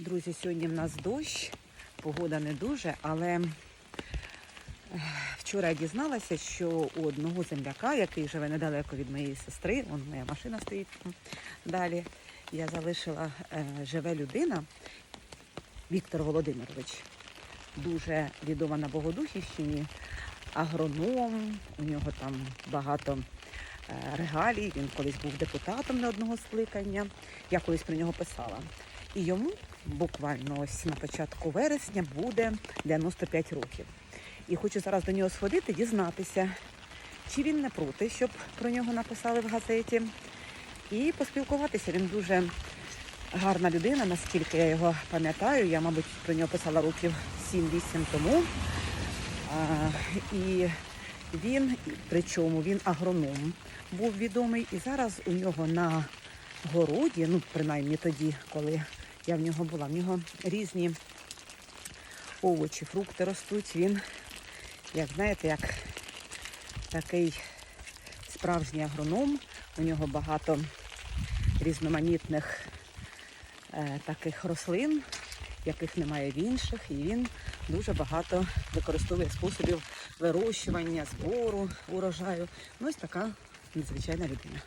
Друзі, сьогодні в нас дощ, погода не дуже, але вчора я дізналася, що у одного земляка, який живе недалеко від моєї сестри, вон моя машина стоїть далі. Я залишила, е, живе людина, Віктор Володимирович, дуже відома на Богодухівщині, агроном, у нього там багато е, регалій, він колись був депутатом не одного скликання. Я колись про нього писала. І йому буквально ось на початку вересня буде 95 років. І хочу зараз до нього сходити, дізнатися, чи він не проти, щоб про нього написали в газеті, і поспілкуватися. Він дуже гарна людина, наскільки я його пам'ятаю. Я, мабуть, про нього писала років 7-8 тому. А, і він, причому він агроном був відомий, і зараз у нього на городі, ну принаймні тоді, коли я в нього була, в нього різні овочі, фрукти ростуть. Він, як знаєте, як такий справжній агроном. У нього багато різноманітних е, таких рослин, яких немає в інших, і він дуже багато використовує способів вирощування, збору урожаю. Ну, ось така надзвичайна людина.